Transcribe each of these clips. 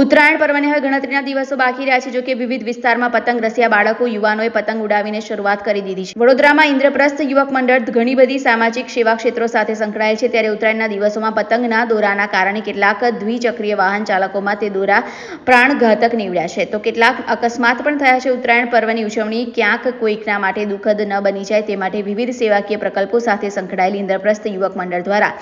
ઉત્તરાયણ પર્વને હવે ગણતરીના દિવસો બાકી રહ્યા છે જોકે વિવિધ વિસ્તારમાં પતંગ રસિયા બાળકો, યુવાનોએ પતંગ ઉડાવીને શરૂઆત કરી દીધી છે. વડોદરામાં ઇન્દ્રપ્રસ્થ યુવક મંડળ ઘણી બધી સામાજિક સેવા ક્ષેત્રો સાથે સંકળાયેલ છે. ત્યારે ઉત્તરાયણના દિવસોમાં પતંગના દોરાના કારણે કેટલાક દ્વિચક્રીય વાહન ચાલકોમાં તે દોરા પ્રાણઘાતક નીવડ્યા છે. તો કેટલાક અકસ્માત પણ થયા છે. ઉત્તરાયણ પર્વની ઉજવણી ક્યાંક કોઈકના માટે દુઃખદ ન બની જાય તે માટે વિવિધ સેવાકીય પ્રકલ્પો સાથે સંકળાયેલ ઇન્દ્રપ્રસ્થ યુવક મંડળ દ્વારા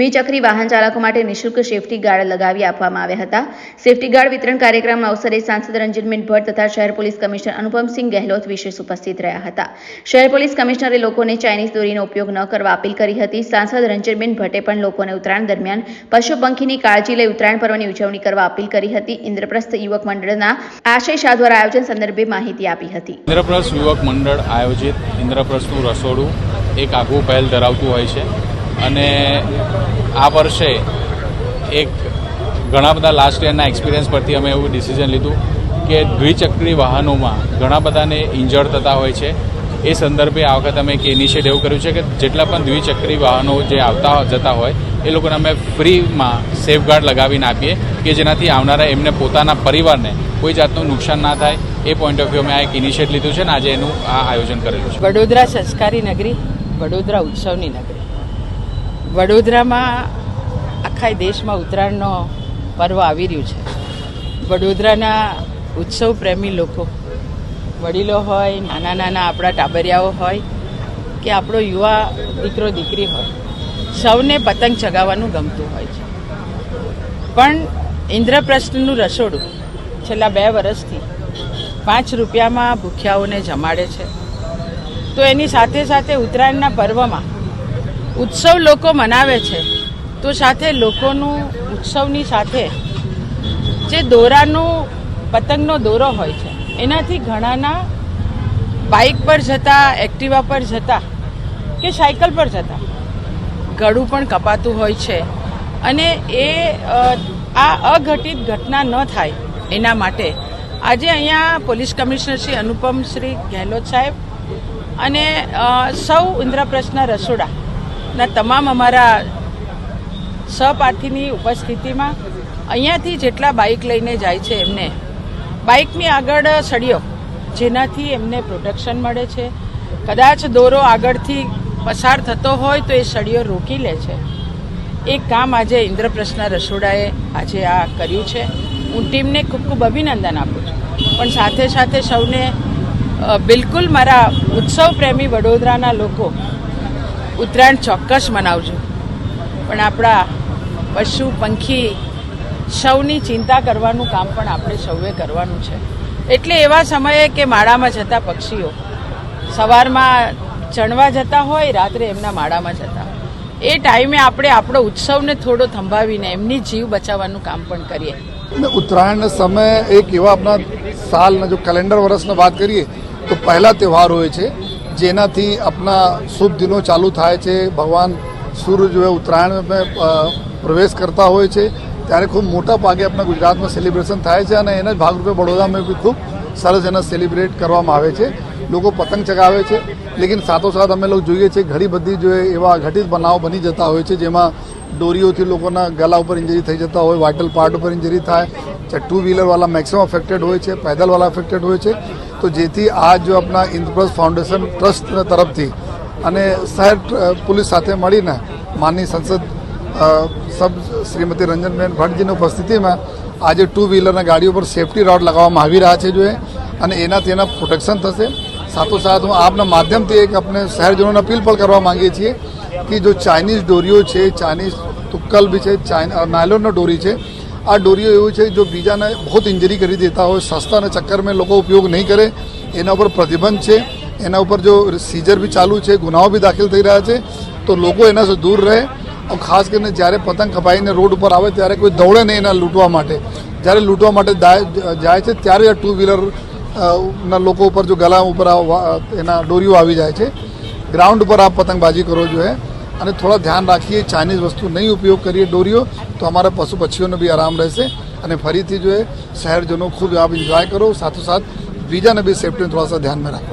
દ્વિચક્રી વાહન ચાલકો માટે નિઃશુલ્ક સેફટી ગાર્ડ લગાવી આપવામાં આવ્યા હતા. સેફટી ગાર્ડ વિતરણ કાર્યક્રમના અવસરે સાંસદ રંજનબેન ભટ્ટ તથા શહેર પોલીસ કમિશનર અનુપમસિંહ ગહેલોત વિશેષ ઉપસ્થિત રહ્યા હતા. શહેર પોલીસ કમિશનરે લોકોને ચાઇનીઝ દોરીનો ઉપયોગ ન કરવા અપીલ કરી હતી. સાંસદ રંજનબેન ભટ્ટે પણ લોકોને ઉત્તરાયણ દરમિયાન પશુ પંખીની કાળજી લઈ ઉત્તરાયણ પર્વની ઉજવણી કરવા અપીલ કરી હતી. ઇન્દ્રપ્રસ્થ યુવક મંડળના આશય શાહ દ્વારા આયોજન સંદર્ભે માહિતી આપી હતી. ઇન્દ્રપ્રસ્થ યુવક મંડળ આયોજિત ઇન્દ્રપ્રસ્થનું રસોડું એક આગવું પહેલ ધરાવતું હોય છે. અને આ વર્ષે એક ઘણા બધા લાસ્ટ યરના એક્સપિરિયન્સ પરથી અમે એવું ડિસિઝન લીધું કે દ્વિચક્રી વાહનોમાં ઘણા બધાને ઇન્જર્ડ થતા હોય છે. એ સંદર્ભે આ વખતે અમે એક ઇનિશિયેટ એવું કર્યું છે કે જેટલા પણ દ્વિચક્રી વાહનો જે આવતા જતા હોય, એ લોકોને અમે ફ્રીમાં સેફગાર્ડ લગાવીને આપીએ કે જેનાથી આવનારા એમને પોતાના પરિવારને કોઈ જાતનું નુકસાન ના થાય. એ પોઈન્ટ ઓફ વ્યૂ અમે આ એક ઇનિશિયેટ લીધું છે ને આજે એનું આ આયોજન કરેલું છે. વડોદરા સંસ્કારી નગરી, વડોદરા ઉત્સવની નગરી. વડોદરામાં આખા દેશમાં ઉત્તરાયણનો પર્વ આવી રહ્યું છે. વડોદરાના ઉત્સવ પ્રેમી લોકો, વડીલો હોય, નાના નાના આપણા ટાબરિયાઓ હોય, કે આપણો યુવા દીકરો દીકરી હોય, સૌને પતંગ ચગાવવાનું ગમતું હોય છે. પણ ઇન્દ્રપ્રસ્થનું રસોડું છેલ્લા બે વર્ષથી પાંચ રૂપિયામાં ભૂખ્યાઓને જમાડે છે. તો એની સાથે સાથે ઉત્તરાયણના પર્વમાં ઉત્સવ લોકો મનાવે છે. તો સાથે લોકોનું ઉત્સવની સાથે જે દોરાનું, પતંગનો દોરો હોય છે, એનાથી ઘણાના બાઇક પર જતા, એક્ટિવા પર જતા કે સાયકલ પર જતા ગળું પણ કપાતું હોય છે. અને એ આ અઘટિત ઘટના ન થાય એના માટે આજે અહીંયા પોલીસ કમિશનર શ્રી અનુપમ શ્રી ગેહલોત સાહેબ અને સૌ ઇન્દ્રપ્રસ્થના રસોડાના તમામ અમારા સહપાઠીની ઉપસ્થિતિમાં અહીંયાથી જેટલા બાઇક લઈને જાય છે એમને, બાઇકની આગળ સળિયો, જેનાથી એમને પ્રોટેક્શન મળે છે. કદાચ દોરો આગળથી પસાર થતો હોય તો એ સળિયો રોકી લે છે. એ કામ આજે ઇન્દ્રપ્રસ્થના રસોડાએ આજે આ કર્યું છે. હું ટીમને ખૂબ ખૂબ અભિનંદન આપું છું. પણ સાથે સાથે સૌને બિલકુલ મારા ઉત્સવ પ્રેમી વડોદરાના લોકો ઉત્તરાયણ ચોક્કસ મનાવજો. પણ આપણા પશુ, પંખી, સૌની ચિંતા કરવાનું કામ પણ આપણે સૌએ કરવાનું છે. એટલે એવા સમયે કે માળામાં જતા પક્ષીઓ, સવારમાં ચણવા જતા હોય, રાત્રે એમના માળામાં જતા એ ટાઈમે આપણે આપણો ઉત્સવને થોડો થંભાવીને એમની જીવ બચાવવાનું કામ પણ કરીએ. એટલે ઉત્તરાયણના સમય એક એવા આપણા સાલનો જો કેલેન્ડર વર્ષનો વાત કરીએ, તો પહેલા તહેવાર હોય છે, જેનાથી આપણા શુભ દિનો ચાલુ થાય છે. ભગવાન સૂર્ય જો ઉત્તરાયણ પ્રવેશ કરતા હોય છે, ત્યારે ખૂબ મોટા ભાગે આપણા ગુજરાતમાં સેલિબ્રેશન થાય છે અને એના જ ભાગરૂપે બડોદામાં બી ખૂબ સરસ એના સેલિબ્રેટ કરવામાં આવે છે. લોકો પતંગ ચગાવે છે, લેકિન સાથોસાથ અમે લોકો જોઈએ છીએ ઘણી બધી જો એવા ઘટિત બનાવ બની જતા હોય છે, જેમાં દોરીઓથી લોકોના ગલા ઉપર ઇન્જરી થઈ જતા હોય વાઇટલ પાર્ટ ઉપર ઇન્જરી થાય ટુ વ્હીલરવાળા મેક્સિમમ અફેક્ટેડ હોય છે, પેદલવાળા અફેક્ટેડ હોય છે. તો જેથી આ જો આપણા ઇન્દ્રપ્રસ્થ ફાઉન્ડેશન ટ્રસ્ટ તરફથી અને શહેર પોલીસ સાથે મળીને માનની સંસદ સબ શ્રીમતી રંજનબેન ભટ્ટજીની ઉપસ્થિતિમાં આજે ટુ વ્હીલરના ગાડીઓ પર સેફટી રોડ લગાવવામાં આવી રહ્યા છે જોઈએ, અને એનાથી એના પ્રોટેક્શન થશે. સાથોસાથ હું આપના માધ્યમથી એક આપણે શહેરજનોને અપીલ પણ કરવા માગીએ છીએ કે જો ચાઇનીઝ ડોરીઓ છે ચાઇનીઝ તુક્કલ બી છે નાયલોનનો ડોરી છે, આ ડોરીઓ એવું છે જો બીજાને બહુ ઇન્જરી કરી દેતા હોય, સસ્તાના ચક્કરમાં લોકો ઉપયોગ નહીં કરે, એના ઉપર પ્રતિબંધ છે, એના ઉપર જો સીઝર બી ચાલુ છે, ગુનાઓ બી દાખલ થઈ રહ્યા છે, તો લોકો એનાથી દૂર રહે ખાસ કરીને જ્યારે પતંગ કપાઈને રોડ ઉપર આવે ત્યારે કોઈ દોડે નહીં એના લૂંટવા માટે. જ્યારે લૂંટવા માટે જાય છે ત્યારે આ ટુ વ્હીલર ના લોકો ઉપર જો ગલા ઉપર એના દોરીઓ આવી જાય છે. ગ્રાઉન્ડ ઉપર આપ પતંગબાજી કરો જોઈએ અને થોડા ધ્યાન રાખીએ, ચાઇનીઝ વસ્તુ નહીં ઉપયોગ કરીએ દોરીઓ, તો અમારા પશુ પક્ષીઓને બી આરામ રહેશે. અને ફરીથી જો એ શહેરજનો ખૂબ આપ એન્જોય કરો, સાથોસાથ બીજાને બી સેફ્ટીને થોડા સા ધ્યાનમાં રાખો.